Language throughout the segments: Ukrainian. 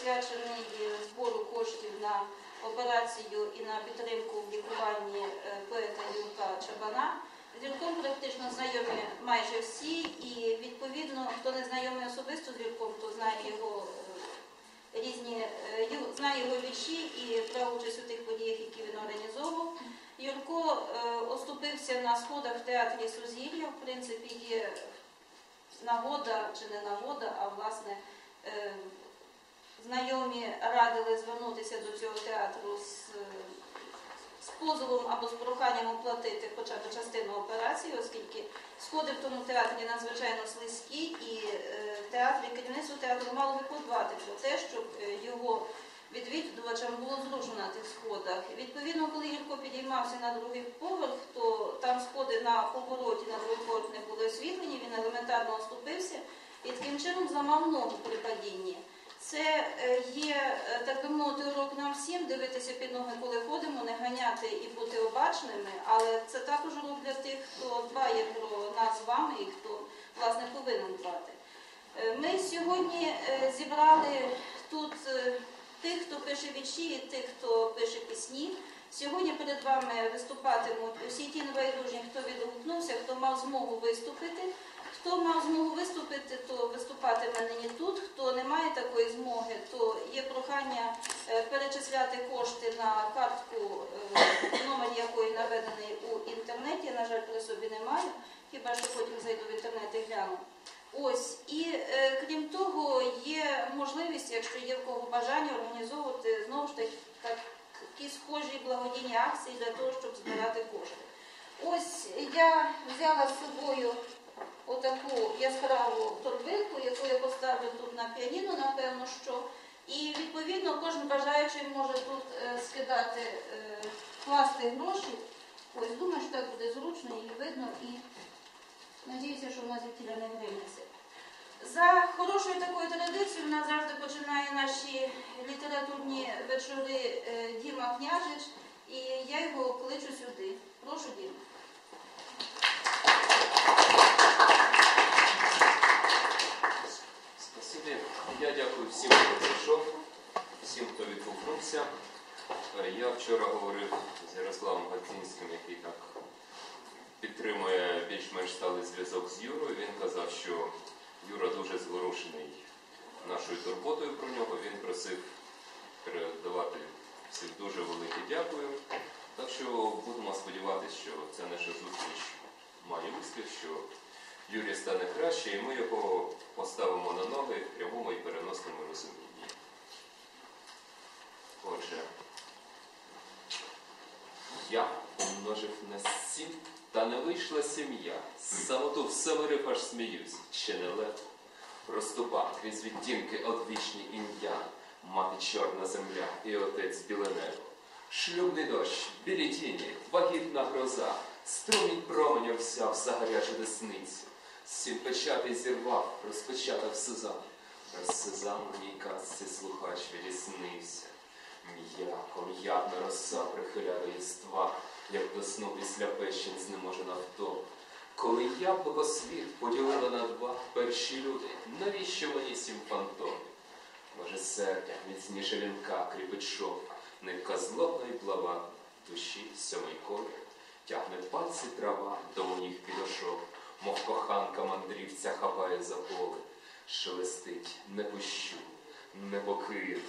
присвячений збору коштів на операцію і на підтримку в лікуванні е, поета Юрка Чабана. З Юрком практично знайомі майже всі, і відповідно, хто не знайомий особисто з Юрком, то знає його е, різні е, знає його вірші і брав участь у тих подіях, які він організовував. Юрко е, оступився на сходах в театрі Сузір'я. В принципі, є нагода чи не нагода, а власне е, знайомі радили звернутися до цього театру з, з позовом або з проханням оплатити хоча б частину операції, оскільки сходи в тому театрі надзвичайно слизькі, і е, театр, і керівництво театру мало би подбати про те, щоб е, його відвідувачам було зручно на тих сходах. Відповідно, коли Юрко підіймався на другий поверх, то там сходи на повороті на другий поверх не були освітлені, він елементарно оступився і таким чином зламав ногу при падінні. Це е, є, е, так би мовити, урок нам всім дивитися під ноги, коли ходимо, не ганяти і бути обачними, але це також урок для тих, хто дбає про нас з вами і хто власне повинен дбати. Е, Ми сьогодні зібрали тут тих, хто пише вірші, і тих, хто пише пісні. Сьогодні перед вами виступатимуть усі ті небайдужні, хто відгукнувся, хто мав змогу виступити. Хто мав змогу виступити, то виступатиме нині тут. Хто не має такої змоги, то є прохання е, перечисляти кошти на картку, е, номер якої наведений у інтернеті. На жаль, при собі не маю. Хіба що потім зайду в інтернет і гляну. Ось і е, крім того, є можливість, якщо є в кого бажання, організовувати знову ж таки такі схожі благодійні акції для того, щоб збирати кошти. Ось я взяла з собою отаку яскраву торбинку, яку я поставлю тут на піаніно, напевно, що. І відповідно кожен бажаючий може тут е, скидати, е, класти гроші. Ось думаю, що так буде зручно і видно, і надіюся, що в нас тіля не гримиться. За хорошою такою традицією в нас завжди починає наші літературні вечори е, Діма Княжич, і я його кличу сюди. Прошу, Діма. Спасибі. Я дякую всім, хто прийшов, всім, хто відгукнувся. Е, Я вчора говорив з Ярославом Гатинським, який так підтримує більш-менш сталий зв'язок з Юрою. Він казав, що Юра дуже зворушений нашою турботою про нього. Він просив передавати всім дуже велике дякую. Так що будемо сподіватися, що ця наша зустріч має успіх, що Юрій стане краще, і ми його поставимо на ноги в прямому і переносному розумінні. Отже, я помножив на сім, та не вийшла сім'я. Самоту в семерив аж сміюсь, чи не легко. Проступа крізь відтінки одвічні ім'я, мати чорна земля і отець біле небо. Шлюбний дощ, білі тіні, вагітна гроза, струмінь променя взяв за гарячу десницю. Сім печатий зірвав, розпечатав сезам. Раз сезам в ній казці слухач відіснився. М'яко, м'ятна роса прихиляє єства, як до сну після пещень знеможена втома. Коли яблуко світ поділила на два перші люди, навіщо мені сім фантомів? Може, сердя, міцніше лінка, кріпить шов, нитка злобна і плава, душі сьомий колір, тягне пальці трава до моїх підошов, мов коханка мандрівця хапає за поле, шелестить, не пущу, не покину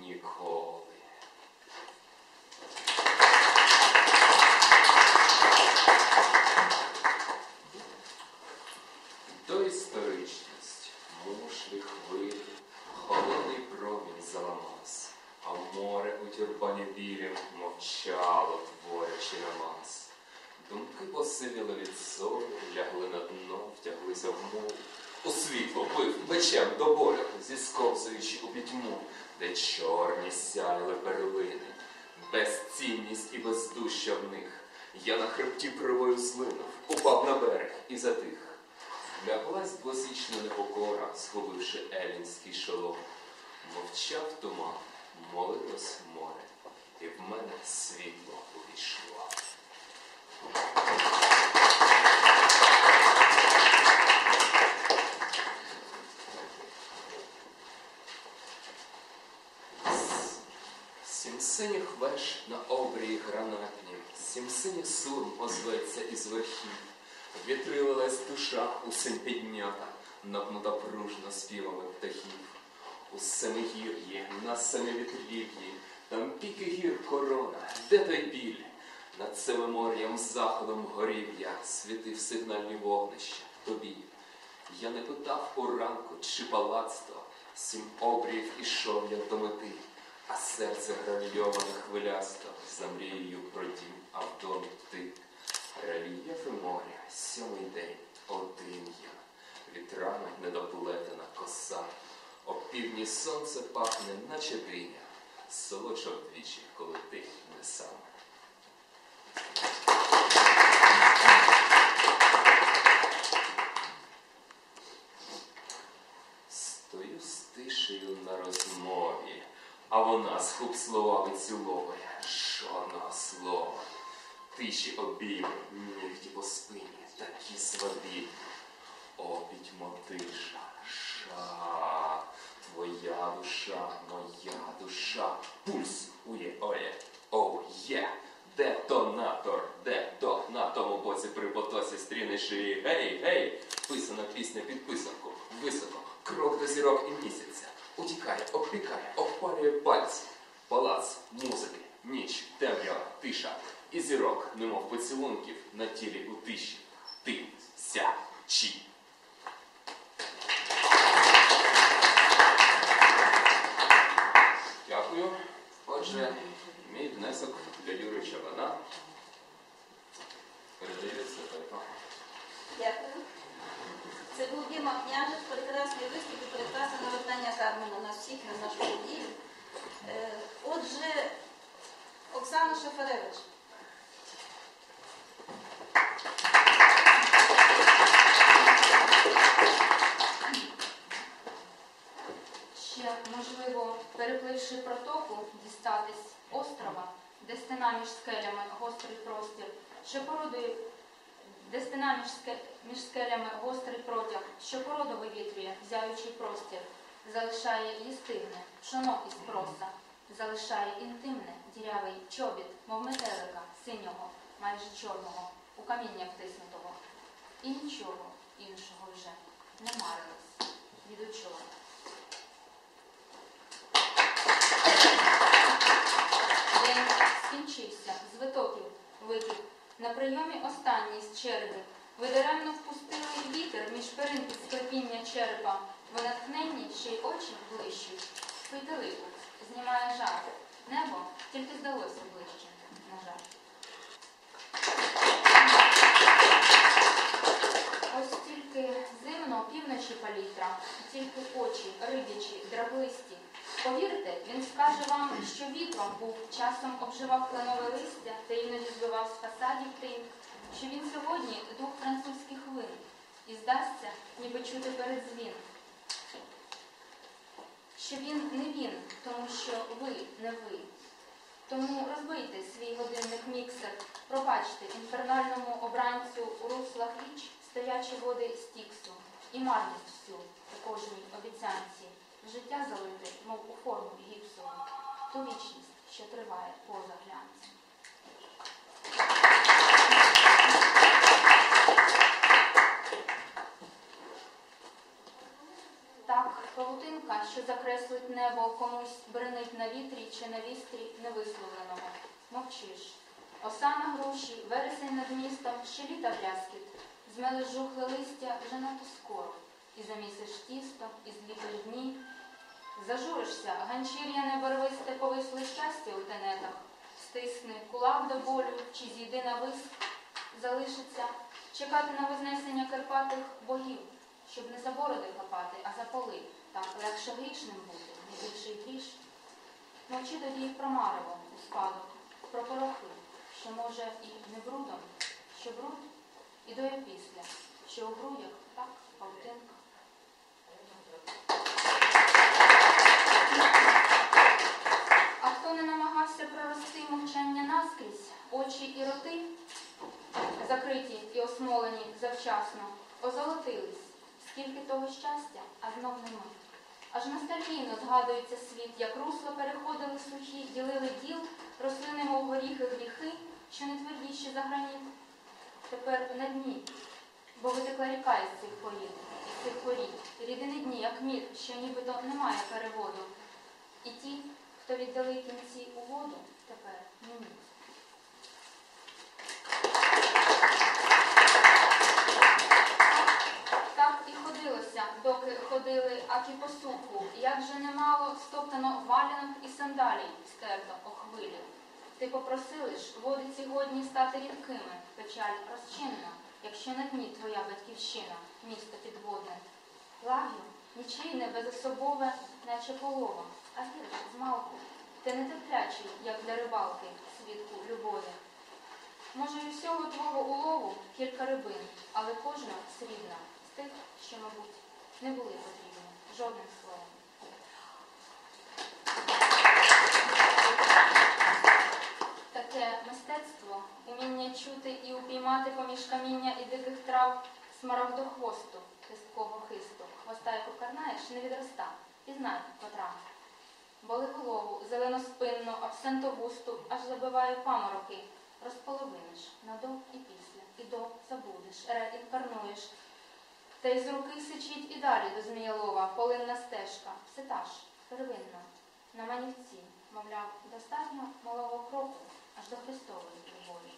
ніколи. Думки посивіли від солі, лягли на дно, втяглися в мову. У світло бив мечем до болю, зісковзуючи у пітьму, де чорні сяяли перлини, безцінність і бездуща в них. Я на хребті кривою злинув, упав на берег і затих. Ляглась двосічна непокора, схопивши елінський шолом. Мовчав туман, молилось море, і в мене світло увійшло. Сім синіх веж на обрії гранатні, сім синіх сурм озветься із верхів. Вітрилилась душа у піднята, напнута пружно співами птахів. У семигір'ї, на семивітрів'ї, там піки гір корона, де той біль? Над семимор'ям заходом горів я, світив сигнальні вогнища тобі. Я не питав уранку, чи палацтво, сім обріїв ішов я до мети, а серце гравійоване хвилясто, за мрією про дім, а в домі ти. Рельєфи моря, сьомий день, один я, вітрами недоплетена коса. О півдні сонце пахне, наче диня, солодше вдвічі, коли ти не сам. Стою з тишею на розмові, а вона з хуб словами ціловує жодного слова. Тиші обійми, нігті по спині, такі свабі. О, пітьмо тиша, ша, твоя душа, моя душа, пульс ує, оє, оу, є. Детонатор, на тому боці при потоці стріни шиї. Гей, гей! Писана пісня під писанку, високо, крок до зірок і місяця. Утікає, обпікає, обпалює пальці. Палац, музики, ніч, темрява, тиша. І зірок, немов поцілунків, на тілі у тиші. Ти, ся, чі. Дякую. Отже, мій внесок для Юри Чабана передається. Дякую. Це був Діма Княжик, прекрасний виступ і прекрасне навертання Кармена на всіх на нашу подію. Е, Отже, Оксана Шафаревич. Ще, можливо, перепливши протоку, дістатись острова, де стена між скелями гострий простір, що породує, де стена між, скелями гострий протяг, що породу вивітрює, зяючий простір, залишає їстивне, пшоно із проса, залишає інтимне, дірявий чобіт, мов метелика, синього, майже чорного, у каміння втиснутого. І нічого іншого вже не марилось від учора. День скінчився, з витоків випів. На прийомі останній з черги. Ви впустили вітер між перинки склепіння черепа. Ви натхненні ще й очі блищуть. Пийте лику, знімає жар. Небо тільки здалося ближче, на жаль. Ось тільки зимно півночі палітра, тільки очі, рибячі, драблисті. Повірте, він скаже вам, що вітром був, часом обживав кленове листя та іноді збивав з фасадів тим, що він сьогодні дух французьких вин, і здасться, ніби чути передзвін. Що він не він, тому що ви не ви. Тому розбийте свій годинник міксер, пробачте інфернальному обранцю у руслах річ стоячі води стіксу і марність всю у кожній обіцянці. Життя залите, мов у форму гіпсу, ту вічність, що триває поза глянцем. Так, павутинка, що закреслить небо комусь бренить на вітрі чи на вістрі невисловленого. Мовчиш. Оса на груші, вересень над містом, ще літа бляскіт. Змелиш жухле листя вже надто скоро. І замісиш тісто, і зліпиш дні. Зажуришся, ганчір'я небарвисте повисли щастя у тенетах. Стисни кулак до болю, чи зійди на виск, залишиться чекати на вознесення карпатих богів, щоб не за бороди хапати, а за поли. Так легше грішним бути, не більший гріш. Мовчи тоді про марево у спадок, про порохи, що може і не брудом, що бруд і доє після, що у грудях так павутинка. А хто не намагався прорости мовчання наскрізь, очі і роти, закриті і осмолені завчасно, озолотились, скільки того щастя, а знов нема. Аж ностальгійно згадується світ, як русло переходили сухі, ділили діл, росли немов горіхи гріхи, що не твердіші за граніт. Тепер на дні, бо витекла ріка із цих порід, із цих порід. Рідини дні, як мід, що нібито немає переводу. І ті, хто віддали кінці у воду, тепер ні. Так і ходилося, доки ходили, аки по суху, як же немало стоптано валянок і сандалій стерто о хвилі. Ти попросилиш води ці годні стати рідкими, печаль розчинна, якщо на дні твоя батьківщина, місто підводне. Лагів, нічийне, безособове, наче полова, а гірш змалку. Ти не терплячий, як для рибалки, свідку любові. Може, і всього твого улову кілька рибин, але кожна срібна, з тих, що, мабуть, не були потрібні жодним словом. Таке мистецтво, уміння чути і упіймати поміж каміння і диких трав смарагдохвосту, хисткого хисту, хвоста, яку карнаєш, не відроста, і знай, котра. Боли голову, зеленоспинну, абсентовусту, аж забиває памороки, розполовиниш надо і після, і до забудеш, реінкарнуєш. Та й з руки сичить і далі до Зміялова, полинна стежка, все та ж, первинна, на манівці, мовляв, достатньо малого кроку, аж до Христової любові.